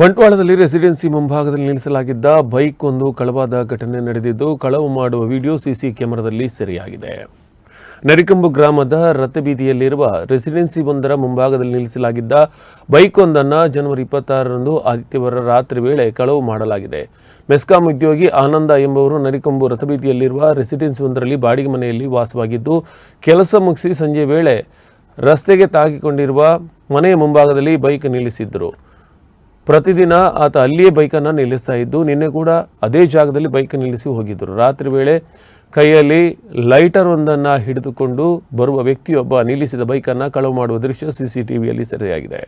ಬಂಟ್ವಾಳದಲ್ಲಿ residency ಮುಂಭಾಗದಲ್ಲಿ ನಿಲ್ಲಿಸಲಾಗಿದ್ದ bike ಒಂದು ಕಳವಾದ ಘಟನೆ ನಡೆದಿದ್ದು, ಕಳವು ಮಾಡುವ ವಿಡಿಯೋ ಸಿಸಿ ಕ್ಯಾಮೆರಾದಲ್ಲಿ ಸೆರೆಯಾಗಿದೆ. ನರಿಕಂಬು ಗ್ರಾಮದ ರಥಬೀದಿಯಲ್ಲಿರುವ ರೆಸಿಡೆನ್ಸಿ ಒಂದರ ಮುಂಭಾಗದಲ್ಲಿ ನಿಲ್ಲಿಸಲಾಗಿದ್ದ ಬೈಕ್ ಒಂದನ್ನು ಜನವರಿ ಇಪ್ಪತ್ತಾರರಂದು ಆದಿತ್ಯವಾರ ರಾತ್ರಿ ವೇಳೆ ಕಳವು ಮಾಡಲಾಗಿದೆ. ಮೆಸ್ಕಾಂ ಉದ್ಯೋಗಿ ಆನಂದ ಎಂಬುವರು ನರಿಕಂಬು ರಥಬೀದಿಯಲ್ಲಿರುವ ರೆಸಿಡೆನ್ಸಿ ಒಂದರಲ್ಲಿ ಬಾಡಿಗೆ ಮನೆಯಲ್ಲಿ ವಾಸವಾಗಿದ್ದು, ಕೆಲಸ ಮುಗಿಸಿ ಸಂಜೆ ವೇಳೆ ರಸ್ತೆಗೆ ತಾಗಿಕೊಂಡಿರುವ ಮನೆಯ ಮುಂಭಾಗದಲ್ಲಿ ಬೈಕ್ ನಿಲ್ಲಿಸಿದ್ದರು. ಪ್ರತಿದಿನ ಆತ ಅಲ್ಲಿಯೇ ಬೈಕನ್ನು ನಿಲ್ಲಿಸ್ತಾ ಇದ್ದು, ನಿನ್ನೆ ಕೂಡ ಅದೇ ಜಾಗದಲ್ಲಿ ಬೈಕ್ ನಿಲ್ಲಿಸಿ ಹೋಗಿದ್ದರು. ರಾತ್ರಿ ವೇಳೆ ಕೈಯಲ್ಲಿ ಲೈಟರ್ ಒಂದನ್ನು ಹಿಡಿದುಕೊಂಡು ಬರುವ ವ್ಯಕ್ತಿಯೊಬ್ಬ ನಿಲ್ಲಿಸಿದ ಬೈಕನ್ನು ಕಳವು ಮಾಡುವ ದೃಶ್ಯ ಸಿಸಿಟಿವಿಯಲ್ಲಿ ಸೆರೆಯಾಗಿದೆ.